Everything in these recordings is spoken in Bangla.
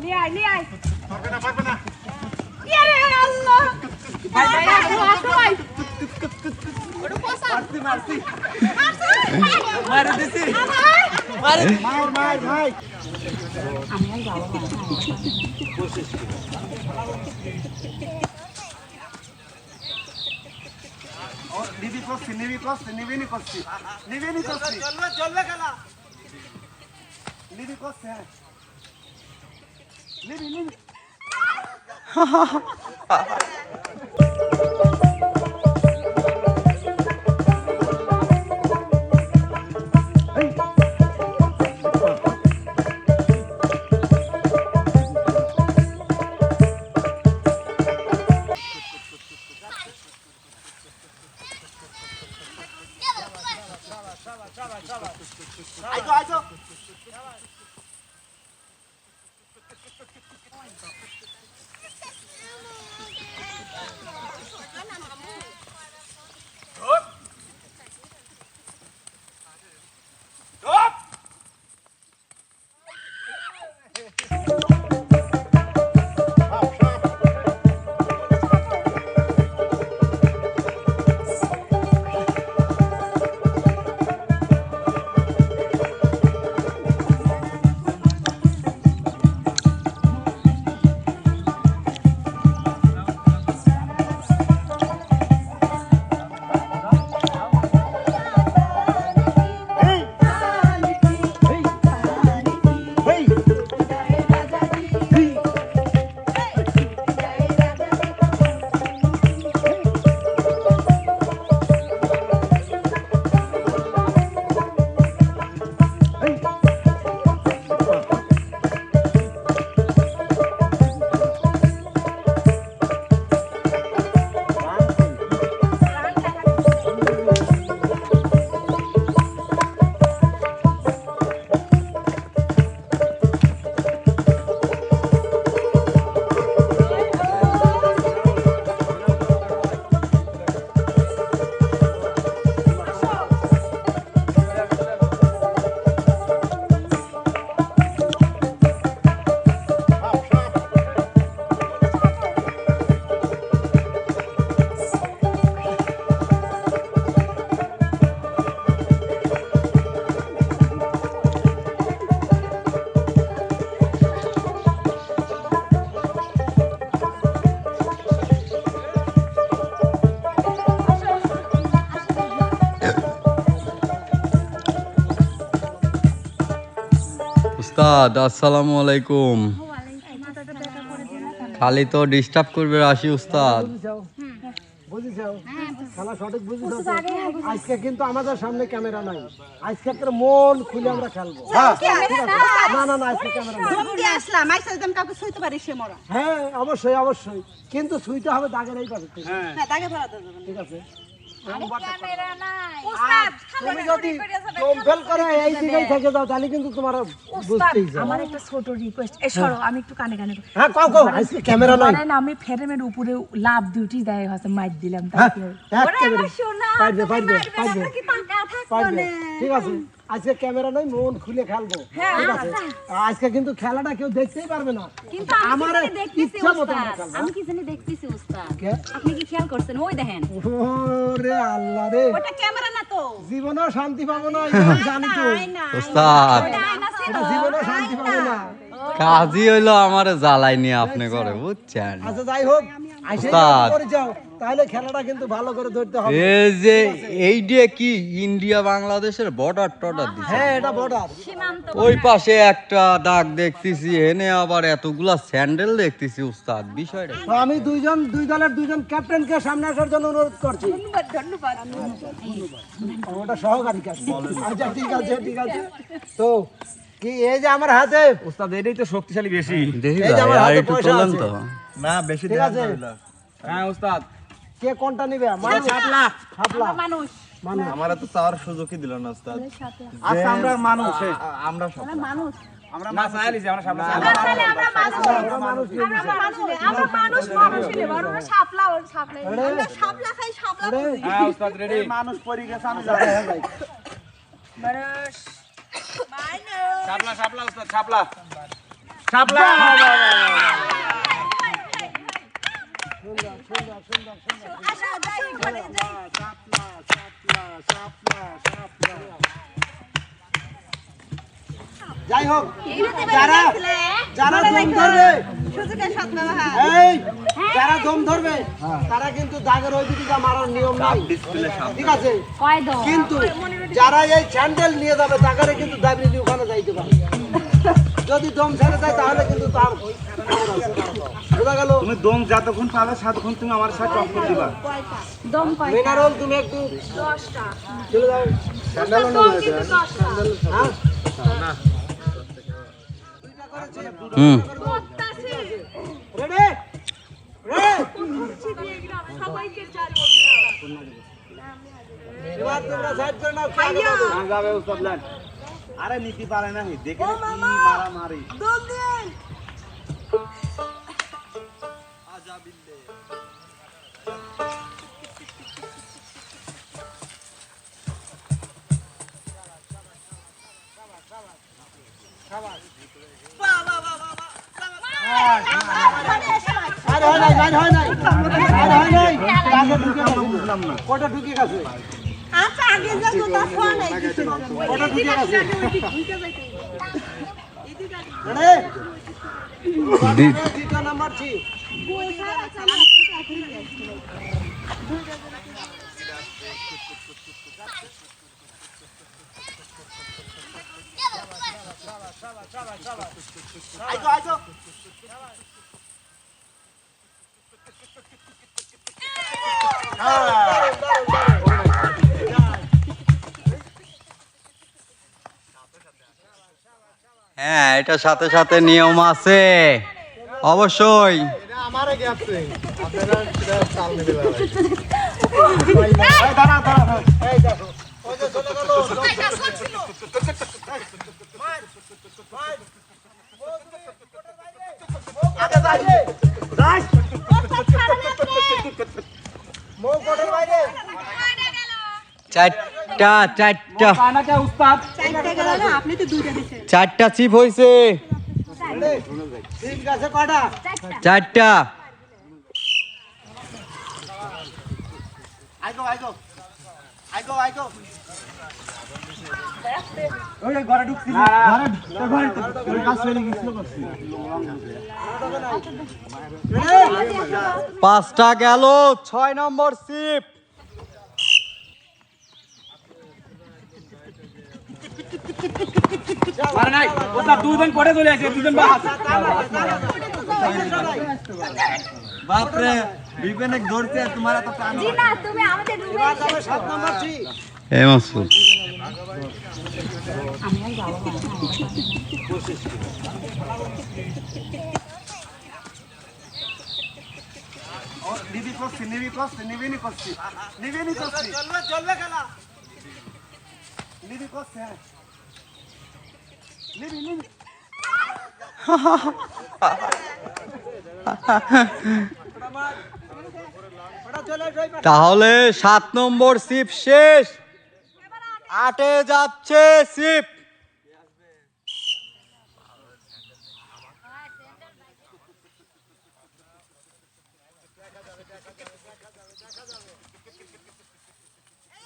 নিয়ে আয় নিয়ে আয় পারবে না পারবে না ইয়ে রে আল্লাহ ভাই ভাই আসো আসো ভাই ওটা পোষা মারছি মারছি মারে দিছি মার মার ভাই ও নিবি করছি নিবি করছি নিবিনি করছি নিবিনি করছি। চলবে চলবে খেলা। নিবি করছি হ্যাঁ। নিবি নিবি। উস্তাদ আসসালামু আলাইকুম। খালি তো ডিস্টার্ব করবে রাশি উস্তাদ। সঠিক আজকে কিন্তু আমাদের সামনে ক্যামেরা নাই। আজকে মন খুলে আমরা খেলব। না না না আজকে ক্যামেরা আসলাম কাউকে ছুঁইতে পারি সে মরা। হ্যাঁ অবশ্যই অবশ্যই। কিন্তু ছুঁইতে হবে দাগের এই পাশে। ঠিক আছে? তুমি যদি কম্পেল করে এই দিকেই থেকে যাও তাহলে কিন্তু তোমার বুঝতেই যাও। আমার একটা ছোট রিকোয়েস্ট এ সরো আমি একটু কানে কানে। হ্যাঁ আজকে ক্যামেরা নাই। ধরেন আমি ফেরেমের উপরে লাভ ডিউটি দেয় হয়তো মাইর দিলাম হ্যাঁ পারবে পারবে পারবে ঠিক আছে। আজকে ক্যামেরা নাই মন খুলে খেলব। ঠিক আছে? আজকে কিন্তু খেলাটা কেউ দেখতেই পারবে না। কিন্তু আমার ইচ্ছা মতো আমি কি জানি দেখতেছি উস্তাদ। আপনি কি খেয়াল করছেন? ওই দেখেন। ওরে আল্লাহ রে। ওটা ক্যামেরা না তো। জীবনেও শান্তি পাবো না জানি তো। উস্তাদ। জীবনেও শান্তি পাবো না। কাজই হইল আমার জ্বালাই নিয়ে আপনি করে বুঝছেন? আচ্ছা যাই হোক আইসে। করে যাও। তাহলে খেলাটা কিন্তু ভালো করে ধরতে হবে। এই যে এই দিয়ে কি ইন্ডিয়া বাংলাদেশের বর্ডার টর্ডার দিছে? হ্যাঁ এটা বর্ডার সীমান্ত ওই পাশে একটা দাগ দেখতেছি এনে আবার এতগুলা স্যান্ডেল দেখতেছি উস্তাদ বিষয়টা তো আমি দুইজন দুই দলের দুইজন ক্যাপ্টেনকে সামনে আসার জন্য অনুরোধ করছি। ওটা সহকারী আচ্ছা ঠিক আছে ঠিক আছে। তো কি এই যে আমার হাতে? উস্তাদ এটাই তো শক্তিশালী বেশি। দেখি এই যে আমার হাতে পয়সা আছে। না বেশি ঠিক আছে। হ্যাঁ উস্তাদ। কে কোনটা নিবে? মানুষ? শাপলা হাপলা মানুষ। মানুষ। আমারা তো চাওয়ার সুযোগই দিল না ওস্তাদ আচ্ছা আমরা মানুষ আমরা সব মানুষ। আমরা মানুষ। আমরা মানুষ। নিয়ে নিছে। আমরা মানুষ আমরা মানুষ মানুষ নেব আমরা শাপলা ওর শাপলা আমরা শাপলা খাই শাপলা হ্যাঁ উস্তাদ রেডি। মানুষ পরি গেছে আমি হ্যাঁ, ভাই। যাই হোক যারা যারা দম ধরবে এই যারা দম ধরবে তারা কিন্তু দাগের ওই দিকে মারার নিয়ম নাই। ঠিক আছে? কিন্তু যারা এই স্যান্ডেল নিয়ে যাবে তাকে কিন্তু দাবি ওখানে যাইতে পারে। যদি দম ছেড়ে যায় তাহলে কিন্তু তার বোঝা গেল? তুমি দম যতক্ষণ পাবে ততক্ষণ তুমি আমার সাথে টক্কর দিবা। দম মিনারল তুমি একটু চলে যাও। হ্যাঁ? হুম। রেডি এবার তোমরা সাইড করে নাও খেয়াল করো। উস্তাদ লান আরে নিতে পারে না দেখে কি মারা হয় হয় হয় কটা ঢুকে গেছে আচ্ছা আগে যা তো তা ফোন নাই কিছু কটা ঢুকে গেছে। রেডি দি- নাম্বার ছি। আইতো আইতো হ্যাঁ এটার সাথে সাথে নিয়ম আছে। অবশ্যই। চারটা চারটা। উস্তাদ আপনি তো দুইটা দিছেন চারটা চিপ হয়েছে চারটা। পাঁচটা গেল ছয় নম্বর সিপ আরে নাই উস্তাদ দুজন পড়ে চলে আসে দুজন বাস। বাপরে বিবেনে ধরতে তোমার এত টান জি না তুমি আমাদের রুমে যাবে সাত নম্বর ছি এই মাসুদ। দিদি করছি নিবি করছি নিবিনি করছি। নিবিনি করছি। চলবে চলবে খেলা। নিবি করছি হ্যাঁ নিবি নিবি ওটা চলে আসবে এই তাহলে সাত নম্বর সিপ শেষ। আটে যাচ্ছে সিপ কঠিন সাবাস এবার নয় নম্বর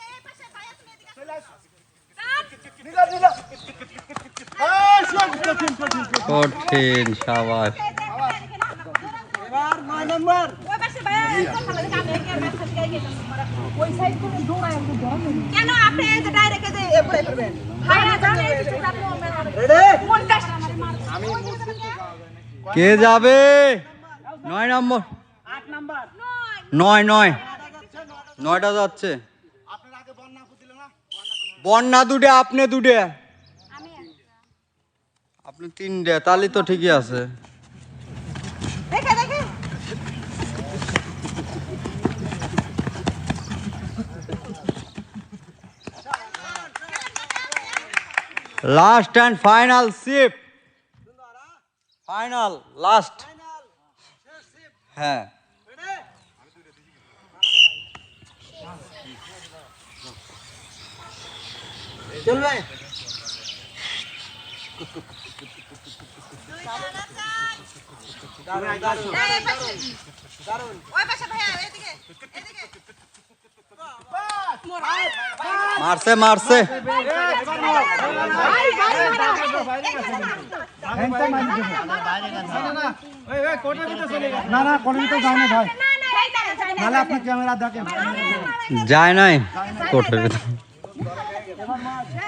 ওই পাশে ভাইয়া কথা বলে কামে কি আর ব্যবসা থেকে গেছে ওই সাইড করে দৌড়ায় একটু ধরো কেন আপনি এই যে ডাইরেক্ট যে এ পড়ে পড়বেন ভাইয়া জানে। এই যে আপনি রেডি পঞ্চাশ কে যাবে? নয় নম্বর। নয় নয়। নয়টা যাচ্ছে। বন্যা দুটে আপনি দুটে। আপনি তিনটে তাহলে তো ঠিকই আছে। Last and final sip final last হ্যাঁ। চলবে এই পাশে ওই পাশে ভাইয়া এদিকে এদিকে মারছে মারছে না না কোনো তো যায় না ভাই সেই তারে যাই না নাহলে আপনি ক্যামেরা দেখেন যায় নাই কোর্টের ভিতর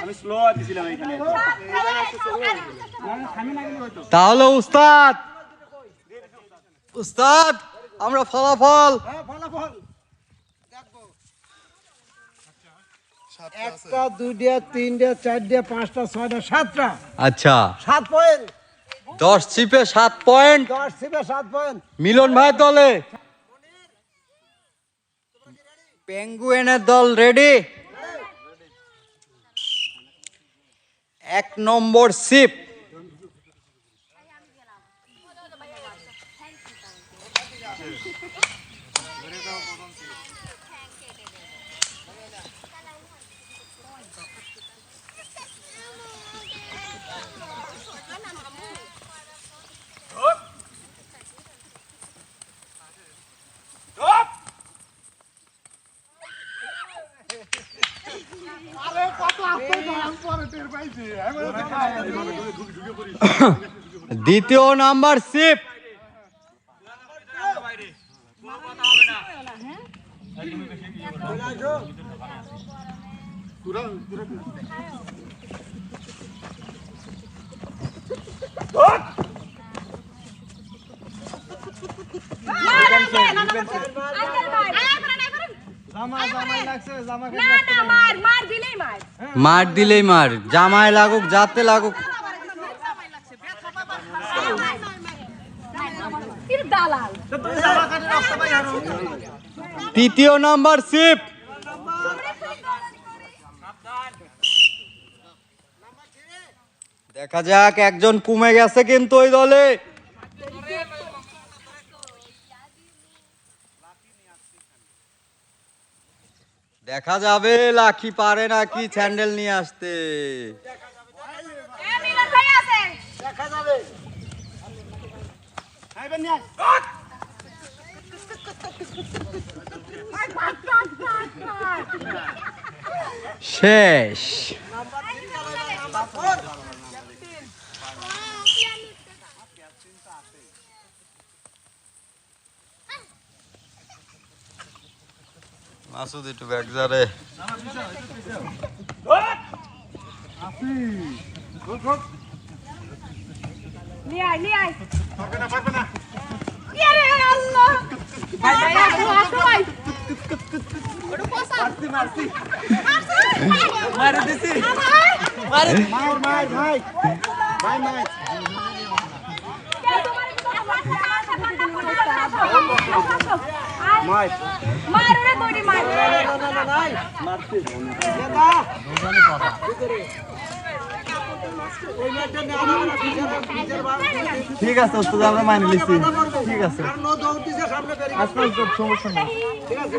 আমি স্লো দিছিলাম এখানে তাহলে উস্তাদ উস্তাদ আমরা ফলাফল। হ্যাঁ ফলাফল। একটা দুইটা তিনটা চারটা পাঁচটা ছয়টা সাতটা। আচ্ছা। সাত পয়েন্ট দশ চিপে সাত পয়েন্ট দশ সিপে সাত পয়েন্ট মিলন ভাই দলে। পেঙ্গুয়েনের দল রেডি। এক নম্বর সিপ দ্বিতীয় নাম্বার সিপ মার মার দিলেই মার। মার দিলেই মার। জামায় লাগুক যাতে লাগুক। তৃতীয় নাম্বার সিপ দেখা যাক একজন কমে গেছে কিন্তু ওই দলে। দেখা যাবে লাখি পারে নাকি স্যান্ডেল নিয়ে আসতে। দেখা যাবে। শেষ মাসুদ একটু ব্যাগ যারে নিয়ে আয় নিয়ে আয় পারবে না পারবে না আরে আল্লাহ ভাই ভাই আসো ভাই ওটা পোষা মারছি মারছি মারে দিছি। মার। মার ভাই। ভাই মার। মার। বডি না না না নাই মারতে দাদা ঠিক আছে ওস্তাদ আমরা মাইনে লিছি ঠিক আছে। আর নো দৌড়তিছে সামনে বেরিয়ে আজকে ওস্তাদ সমস্যা নেই। ঠিক আছে।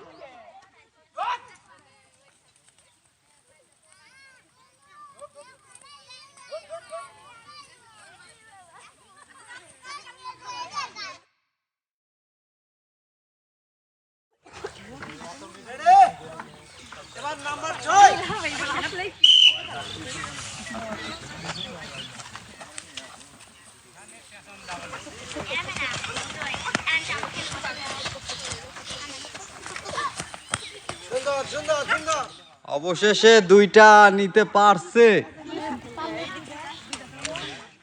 অবশেষে দুইটা নিতে পারছে।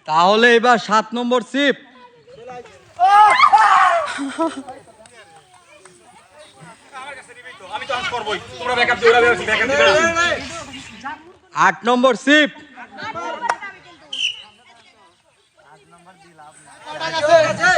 তাহলে এবার সাত নম্বর সিপ। আট নম্বর সিপ। আট নম্বর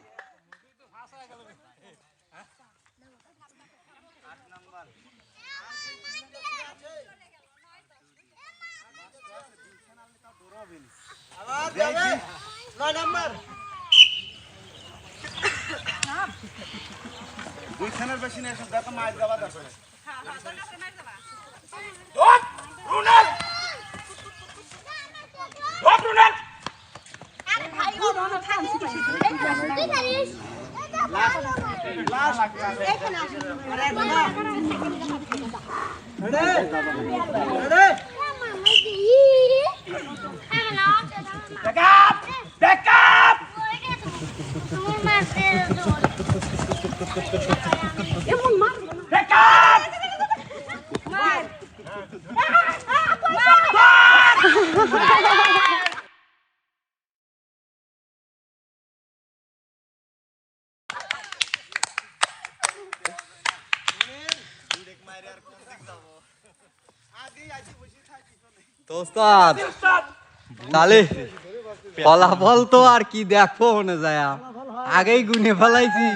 নয় নাম্বার দুইখানের বেশি নিয়ে এসব দেখো মায়ের যাবা দেখো রুনাল রুনাল এখানে আসুন Back up! Back up! এমন মার Back up! মার তাহলে ফলাফল তো আর কি দেখো মনে যায় আগেই গুনে ফেলাইছি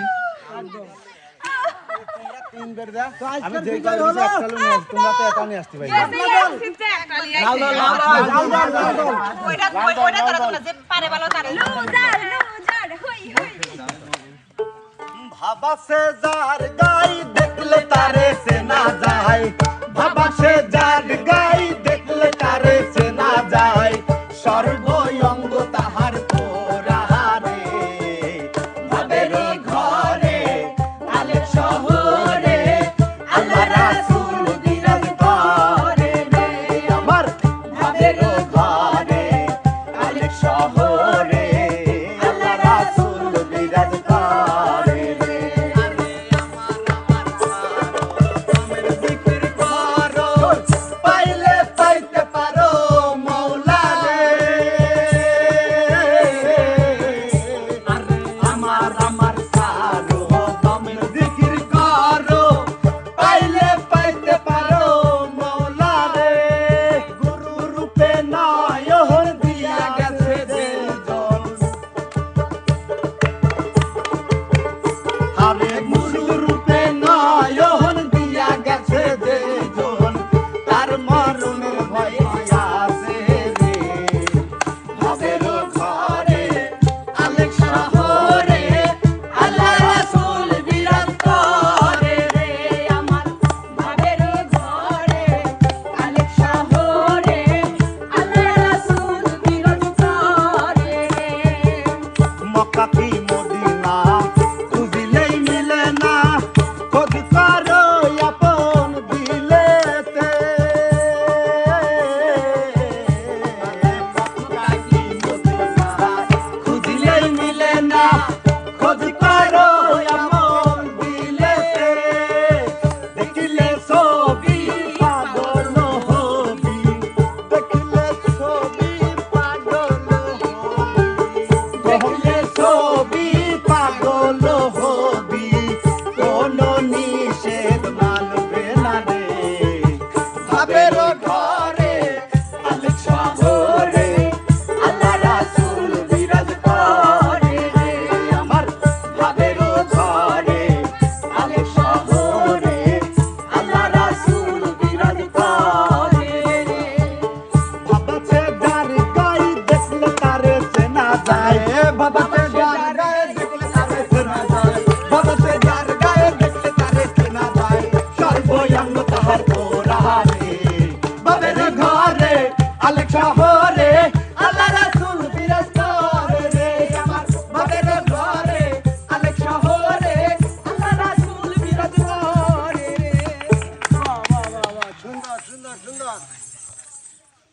ভাবা সে যার গাই দেখলে তারে সে না যায় ভাবা সে যার গাই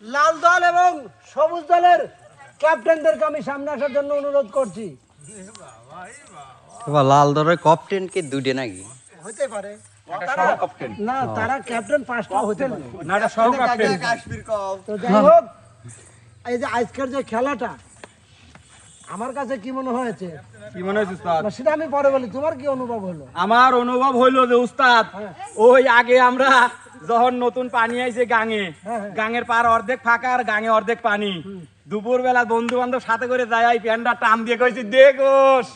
লাল দল এবং সবুজ দলের ক্যাপ্টেনদেরকে আমি সামনে আসার জন্য অনুরোধ করছি। লাল দলের কপ্টেন কি দুটে নাকি? হতে পারে। মানে হ্যাঁ। এই যে যে খেলাটা আমার কাছে কি মনে হয়েছে? সেটা আমি পরে বলি। তোমার কি অনুভব হলো? আমার অনুভব হলো যে উস্তাদ হ্যাঁ। ওই আগে আমরা যখন নতুন পানি আইছে গাঙে গাঙের পার অর্ধেক ফাঁকা আর গাঙে অর্ধেক পানি। দুপুর বেলা বন্ধু বান্ধব সাথে করে যায় এই প্যান্টটা টান দিয়ে কইছি দেখোস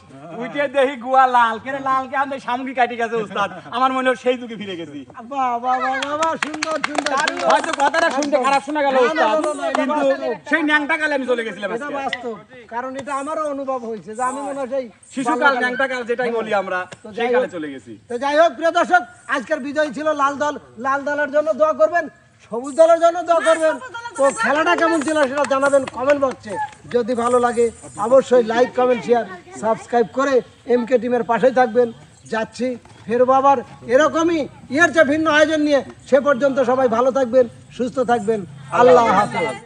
উঠে দেখি গুয়া লাল। কেন লাল? কে আমাদের সামগ্রী কাটি গেছে উস্তাদ? আমার মনে হয় সেই যুগে ফিরে গেছি। বাহ বাহ বাহ বাহ, বাহ, সুন্দর সুন্দর। হয়তো কথাটা শুনতে খারাপ শোনা গেল উস্তাদ। কিন্তু সেই ন্যাংটা কালে আমি চলে গেছিলাম বাস্তব। কারণ এটা আমারও অনুভব হয়েছে যে আমি মনে হয় সেই শিশুকাল ন্যাংটা কাল যেটাই বলি আমরা সেই কালে চলে গেছি। তো যাই হোক প্রিয় দর্শক আজকের বিজয় ছিল লাল দল। লাল দলের জন্য দোয়া করবেন। সবুজ দলের জন্য দোয়া করবেন। তো খেলাটা কেমন ছিল সেটা জানাবেন কমেন্ট বক্সে যদি ভালো লাগে, অবশ্যই লাইক কমেন্ট শেয়ার সাবস্ক্রাইব করে এম কে টিমের পাশেই থাকবেন। যাচ্ছি ফের বাবার এরকমই ইয়ের যে ভিন্ন আয়োজন নিয়ে সে পর্যন্ত সবাই ভালো থাকবেন, সুস্থ থাকবেন। আল্লাহ হাফেজ।